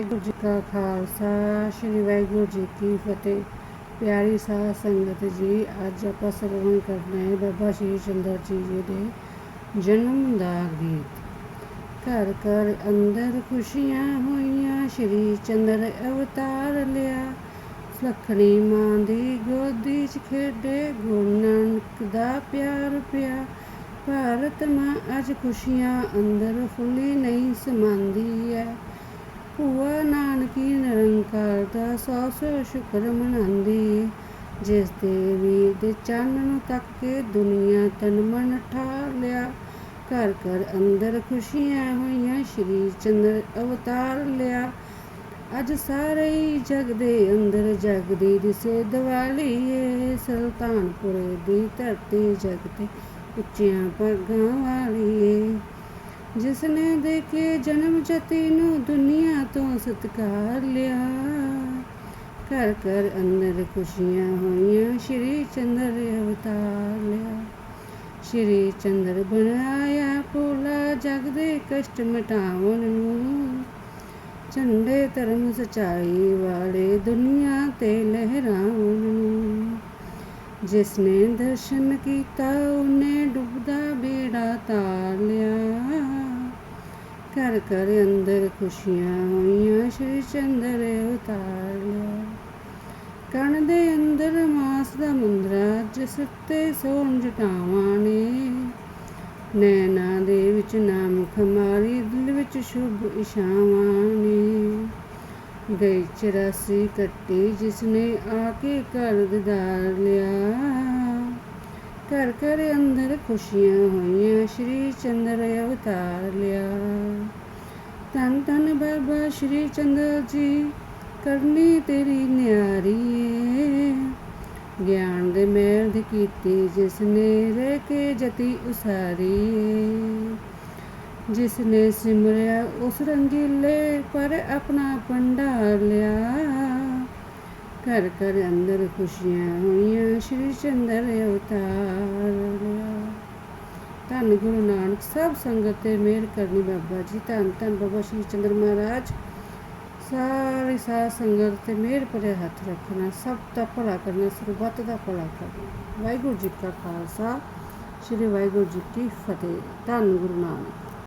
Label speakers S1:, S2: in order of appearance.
S1: ਵਾਹਿਗੁਰੂ ਜੀ ਕਾ ਖਾਲਸਾ, ਸ੍ਰੀ ਵਾਹਿਗੁਰੂ ਜੀ ਕੀ ਫਤਿਹ। ਪਿਆਰੀ ਸਾਧ ਸੰਗਤ ਜੀ, ਅੱਜ ਆਪਾਂ ਸਰਵਣ ਕਰਨਾ ਹੈ ਬਾਬਾ ਸ਼੍ਰੀ ਚੰਦਰ ਜੀ ਜੀ ਦੇ ਜਨਮ ਦਾ ਗੀਤ। ਘਰ ਘਰ ਅੰਦਰ ਖੁਸ਼ੀਆਂ ਹੋਈਆਂ, ਸ਼੍ਰੀ ਚੰਦਰ ਅਵਤਾਰ ਲਿਆ। ਸੁਲੱਖਣੀ ਮਾਂ ਦੀ ਗੋਦੀ 'ਚ ਖੇਡੇ, ਗੁਰੂ ਨਾਨਕ ਦਾ ਪਿਆਰ ਪਿਆ। ਭਾਰਤ ਮਾਂ ਅੱਜ ਖੁਸ਼ੀਆਂ ਅੰਦਰ ਫੁੱਲੀ ਨਹੀਂ ਸਮਾਂਦੀ ਹੈ। ਭੂਆ ਨਾਨਕੀ ਨਿਰੰਕਾਰ ਦਾ ਸੌ ਸੌ ਸ਼ੁਕਰ ਮਨਾਉਂਦੀ। ਜਿਸ ਦੇ ਵੀਰ ਦੇ ਚੰਨ ਨੂੰ ਤੱਕ ਕੇ ਦੁਨੀਆ ਤਨ ਮਨ ਠਾਰ ਲਿਆ। ਘਰ ਘਰ ਅੰਦਰ ਖੁਸ਼ੀਆਂ ਹੋਈਆਂ ਸ਼੍ਰੀ ਚੰਦਰ ਅਵਤਾਰ ਲਿਆ। ਅੱਜ ਸਾਰੇ ਹੀ ਜਗ ਦੇ ਅੰਦਰ ਜਗਦੀ ਦਿਸੇ ਦੀਵਾਲੀ ਏ। ਸੁਲਤਾਨਪੁਰ ਦੀ ਧਰਤੀ ਜਗ ਤੇ ਉੱਚੀਆਂ ਪੱਗਾਂ ਵਾਲੀ ਜਿਸ ਨੇ ਦੇਖੇ ਜਨਮ ਜਤੀ ਨੂੰ ਦੁਨੀਆ ਤੋਂ ਸਤਕਾਰ ਲਿਆ। ਘਰ ਘਰ ਅੰਦਰ ਖੁਸ਼ੀਆਂ ਹੋਈਆਂ, ਸ਼੍ਰੀ ਚੰਦਰ ਅਵਤਾਰ ਲਿਆ। ਸ਼੍ਰੀ ਚੰਦਰ ਬਣਾਇਆ ਭੋਲਾ ਜਗ ਦੇ ਕਸ਼ਟ ਮਿਟਾਉਣ ਨੂੰ। ਝੰਡੇ ਧਰਮ ਸਚਾਈ ਵਾਲੇ ਦੁਨੀਆ ਤੇ ਲਹਿਰਾਉਣ ਨੂੰ। ਜਿਸ ਨੇ ਦਰਸ਼ਨ ਕੀਤਾ, ਉਹਨੇ ਡੁੱਬਦਾ ਬੇੜਾ ਤਾਰ ਲਿਆ। ਘਰ ਘਰ ਅੰਦਰ ਖੁਸ਼ੀਆਂ ਹੋਈਆਂ ਸ਼੍ਰੀ ਚੰਦਰ ਉਤਾਰ ਲਿਆ ਕਣ ਦੇ ਅੰਦਰ ਮਾਸ ਦਾ ਮੁੰਦਰਾ ਜਿਸ ਤੇ ਸੋਨ ਜਟਾਵਾਂ ਨੇ। ਨੈਣਾ ਦੇ ਵਿੱਚ ਨਾਮ ਖਮਾਰੀ ਦਿਲ ਵਿੱਚ ਸ਼ੁਭ ਇਸ਼ਾਵਾਂ ਨੇ। ਗਈ ਚਰਾਸੀ ਕੱਟੀ ਜਿਸ ਨੇ ਆ ਕੇ ਘਰ ਦਿਦਾਰ ਲਿਆ। ਘਰ ਘਰ ਅੰਦਰ ਖੁਸ਼ੀਆਂ ਹੋਈਆਂ, ਸ਼੍ਰੀ ਚੰਦਰ ਅਵਤਾਰ ਲਿਆ। ਧੰਨ ਧੰਨ ਬਾਬਾ ਸ਼੍ਰੀ ਚੰਦਰ ਜੀ, ਕਰਨੀ ਤੇਰੀ ਨਿਆਰੀ ਏ। ਗਿਆਨ ਦੇ ਮੇਲ ਦੀ ਕੀਤੀ ਜਿਸ ਨੇ ਰਹਿ ਕੇ ਜਤੀ ਉਸਾਰੀ ਏ। ਜਿਸ ਨੇ ਸਿਮਰਿਆ ਉਸ ਰੰਗੀਲੇ ਪਰ ਆਪਣਾ ਭੰਡਾਰ ਲਿਆ। ਘਰ ਘਰ ਅੰਦਰ ਖੁਸ਼ੀਆਂ ਹੋਈਆਂ ਸ਼੍ਰੀ ਚੰਦਰ ਅਵਤਾਰ। ਧੰਨ ਗੁਰੂ ਨਾਨਕ ਸਭ ਸੰਗਤ ਤੇ ਮਿਹਰ ਕਰਨੀ ਬਾਬਾ ਜੀ, ਧੰਨ ਧੰਨ ਬਾਬਾ ਸ਼੍ਰੀ ਚੰਦਰ ਮਹਾਰਾਜ। ਸਾਰੀ ਸਾਧ ਸੰਗਤ ਤੇ ਮਿਹਰ ਭਰੇ ਹੱਥ ਰੱਖਣਾ, ਸਭ ਦਾ ਭਲਾ ਕਰਨਾ, ਸਰਬੱਤ ਦਾ ਭਲਾ ਕਰਨਾ। ਵਾਹਿਗੁਰੂ ਜੀ ਕਾ ਖਾਲਸਾ, ਸ੍ਰੀ ਵਾਹਿਗੁਰੂ ਜੀ ਕੀ ਫਤਿਹ। ਧੰਨ ਗੁਰੂ ਨਾਨਕ।